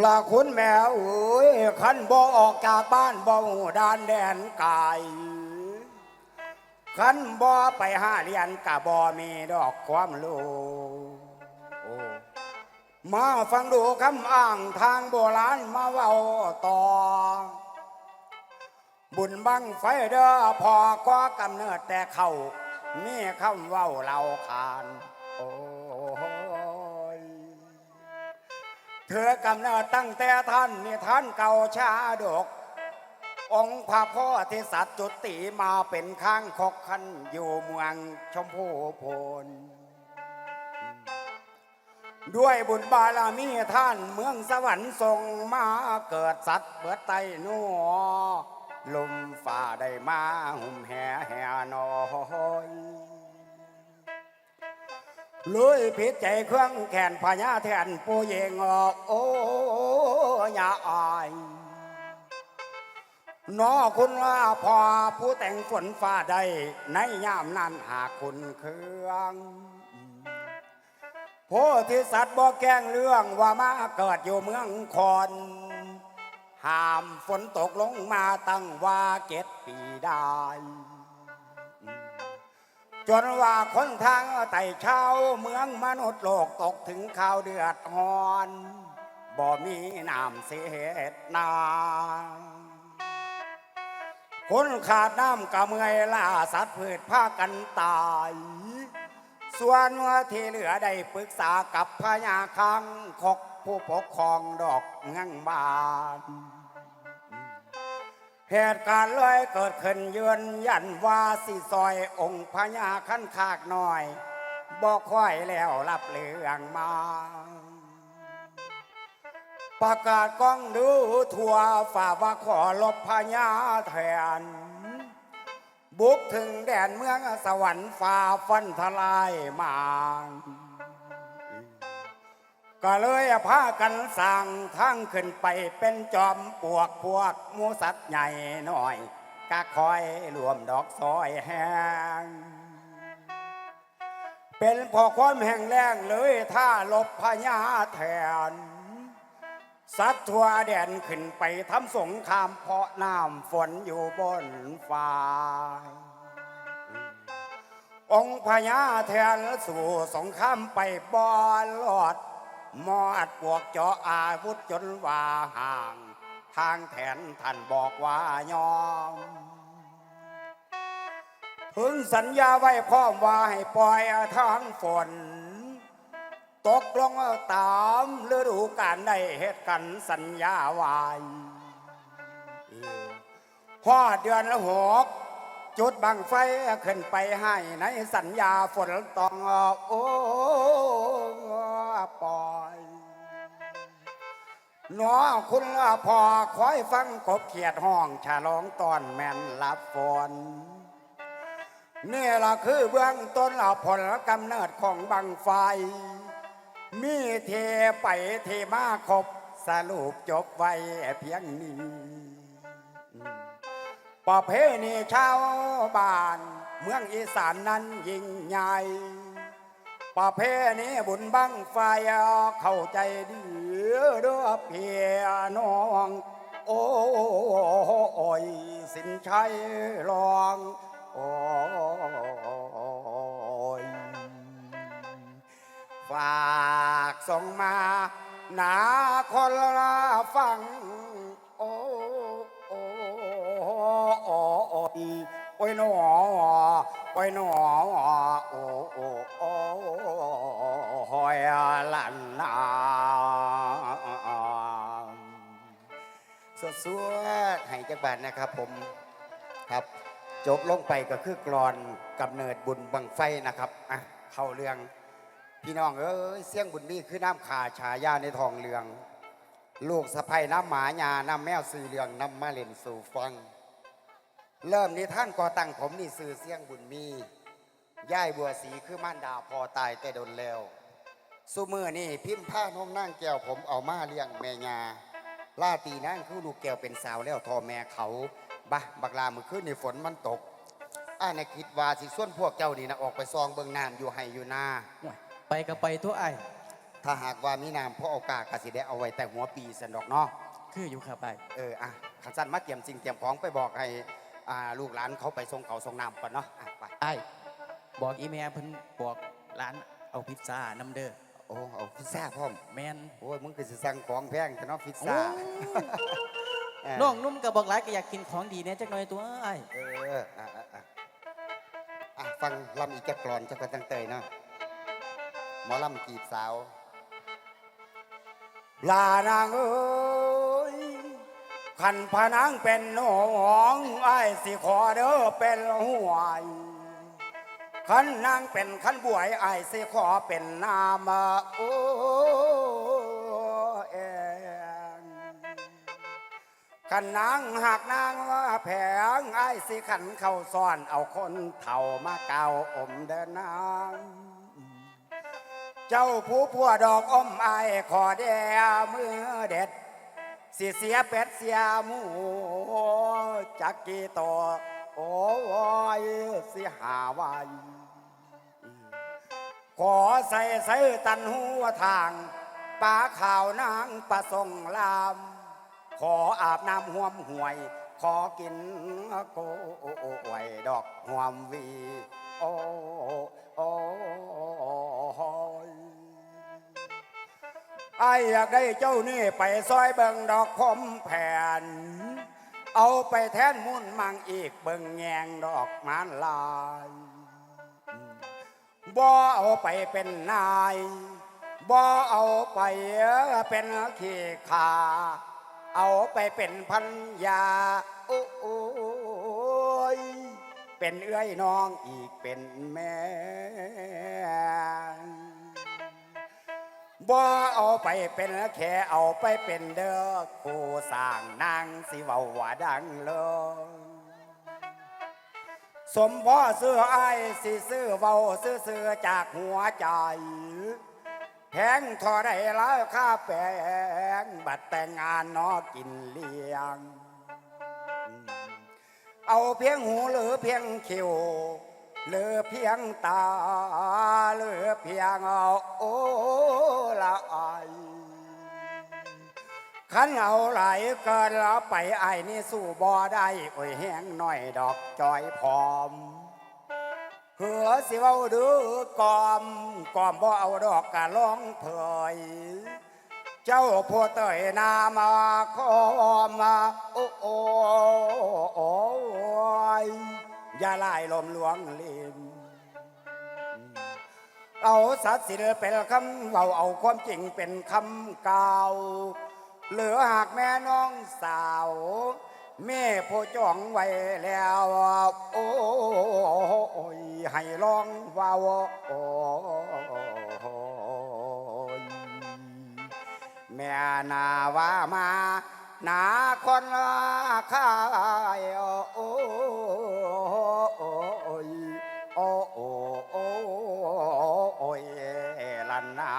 ละคุณแม่เอ้ยขันบ่ออกจากบ้านบ่หูดานแดนไกายขันบ่ไปหาเรียนกะบ่มีดอกความรู้มาฟังดูคำอ้างทางโบราณมาเว้าต่อ บุญบังไฟเด้อพอก็กำเนิดแต่เขามีคำเว้าเราขานโอ้ เธอกำเนิดตั้งแต่ท่านนี่ท่านเก่าชาดก องค์พระพ่อที่สัตว์จุติมาเป็นข้างคกคันอยู่เมืองชมพูโพนด้วยบุญบารมีท่านเมืองสวรรค์ทรงมาเกิดสัตว์เบิดไตนัวลมฝ่าได้มาหุ่มแห่แห่นอย ลุยผิดใจเครื่องแขนพญาแทนปูเยงออกโอ้ยาอายนอคุณว่าพอผู้แต่งฝนฟ้าใดในยามนั้นหากคุณเครื่องโพธิสัตว์บ่แกล้งเรื่องว่ามาเกิดอยู่เมืองคอนห้ามฝนตกลงมาตั้งว่าเก็ดปีได้ จนว่าคนทางไต่เช้าเมืองมนุษย์โลกตกถึงข่าวเดือดฮอนบ่มีน้ำเสียดนาคนขาดน้ำกะเมื่อยล่าสัตว์พืชพากันตาย ส่วนว่าที่เหลือได้ปรึกษากับพญาคังคกผู้ปกครองดอกงังบาน เหตุการณ์เลยเกิดขึ้นเยือนยันว่าสิซอยองค์พญาขั้นคากหน่อยบอกค่อยแล้วรับเรื่องมา ประกาศก้องดูทั่วฝ่าว่าขอลบพญาแทน บุกถึงแดนเมืองสวรรค์ฝ่าฟันทลายมา ก็เลยพากันสั่งทั้งขึ้นไปเป็นจอมปวกพวกมูสัตว์ใหญ่หน่อยก็คอยรวมดอกซอยแห้งเป็นพอความแห่งแรงเลยถ้าลบพญาแทน สัตว์ทัวแดนขึ้นไปทำสงครามเพราะน้ำฝนอยู่บนฟ้าองค์พญาแทนสู่สงครามไปบอลลอด มอดปวกเจาะอาวุธจนว่าห่าง ทางแทนท่านบอกว่ายอมพึงสัญญาไว้พร้อมว่าให้ปล่อยทางฝน ตกลงตามฤดูกาลได้เหตุกันสัญญาไว้พอเดือนละหก จุดบังไฟขึ้นไปให้ในสัญญาฝนต้องโอ้ปล่อย หนอคุณพอคอยฟังกบเขียดห้องฉลองตอนแม่นรับฝนนี่ล่ะคือเบื้องต้นผลกำเนิดของบังไฟ มีเทไปเทมาครบสรุปจบไว้เพียงนี้ ประเพณีชาวบ้าน เมืองอีสานนั้นยิ่งใหญ่ประเพณีบุญบังไฟเข้าใจดีเด้อเพียน้อง โอ้ยสินชัยลองโอ้ยฝากส่งมาหนาคนละฟัง โอ้โอ้ยโอ้ยหนอโอ้ยหนอโอ้โอ้โอ้หอยลันนาสวดสวดให้จักบาทนะครับผมครับจบลงไปก็คือกรอนกำเนิดบุญบังไฟนะครับอะเข้าเรื่องพี่น้องเอ้ยเสียงบุญนี่คือน้ำขาฉายาในทองเรือง ลูกสะใภ้น้ำหมายาน้ำแมวสื่อเรืองน้ำมาเล่นสู่ฟัง เริ่มนี้ท่านก่อตั้งผมนี่สื่อเสียงบุญมีย่ายบัวสีคือม่านดาพอตายแต่โดนแล้วสุมือนี่พิมพ์ผ้าน้องนั่งแก้วผมเอามาเลี้ยงแม่ยาล่าตีนั่งคือลูกแก้วเป็นสาวแล้วทอแม่เขาบะบักลามือขึ้นในฝนมันตกอ้ายในะคิดว่าสิส่วนพวกเจ้านี่นะออกไปซองเบิงน้ำอยู่ให้อยู่นาไปก็ไปทั่วไอ้ายถ้าหากว่ามีน้ำพ่อโอกาสกสิได้เอาไว้แต่หัวปีสันดอกเนาะ คืออยู่ครับไอ้เออ อะขันสั้นมาเตรียมสิ่งเตรียมของไปบอกให้ อ่าลูกหลานเขาไปส่งเขาส่งน้ำก่อนเนาะอะไปไอ้บอกอีเมียเพิ่นบอกร้านเอาพิซซ่าน้ำเด้อโอ้เอาพิซซ่าพร้อมแมนโอ้ยมึงก็สิสั่งของแพงแต่เนาะพิซซ่าเออน้องนุ่มก็บอกหลายก็อยากกินของดีเนี่ยจักหน่อยตัวไอ้เอออะอะอะอะฟังลำอีกจักกรอนจักกระตั้งเตยเนาะหมอลำจีบสาวลานางเอ้ย ขันพนังเป็นหองไอ้สิขอเด้อเป็นห่วยขันนางเป็นขันบวยไอ้สิขอเป็นนามโอ้เองขันนางหากนางว่าแผงไอ้สิขันเข้าซ่อนเอาคนเท่ามาเก่าอมเดินนางเจ้าผู้ผัวดอกอ้อมอายขอแดมือเด็ด สิเสียเป็ดเสียหมูจักกี่ตัวโอ้ยสิหาไว้ขอใส่ใส่ตันหัวทางปลาข่าวนางประสงลาม ขออาบน้ำห่วมห่วย ขอกินโกไว้ดอกห่วมวี ไออยากได้เจ้านี่ไปซอยเบิงดอกคมแผ่น เอาไปแทนมุ่นมังอีกเบิงแงงดอกมานลายบ่เอาไปเป็นนายบ่เอาไปเป็นขี้ขาเอาไปเป็นพันยาโอ้ยเป็นเอื้อยน้องอีกเป็นแม่ บ่เอาไปเป็นแค่เอาไปเป็นเด้อผู้สร้างนางสิเว้าว่าดังเลยสมพ่อซื้อไอ้ายสิซื้อเว้าซื้อซื้อจากหัวใจ แพงเทอได้แล้วค่าแปลงบัดแต่งงานนอกินเลี้ยง เอาเพียงหูหรือเพียงคิว หรือเพียงตาหรือเพียงเอาโอละไอายขันเอาไหลเกินแล้วไปไอ้ายนี่สู้บ่ได้โอ้ยแห้งหน่อยดอกจอยพร้อมเหือสิเว้าดื้อกอมกอมบ่เอาดอกกะร้องเผย เจ้าผู้เตยนามาขอมาโอ้โอ้ย อย่าไล่ลมหลวงลิมเอาสัตว์สิลเป็นคำเราเอาความจริงเป็นคำกล่าวเหลือหากแม่น้องสาว แม่ผู้จ้องไว้แล้ว โอ้ยให้ลองว่าโอ้ยแม่นาว่ามา นาคนละขายโอ้ยโอ้โอ้โอ้ยลันนา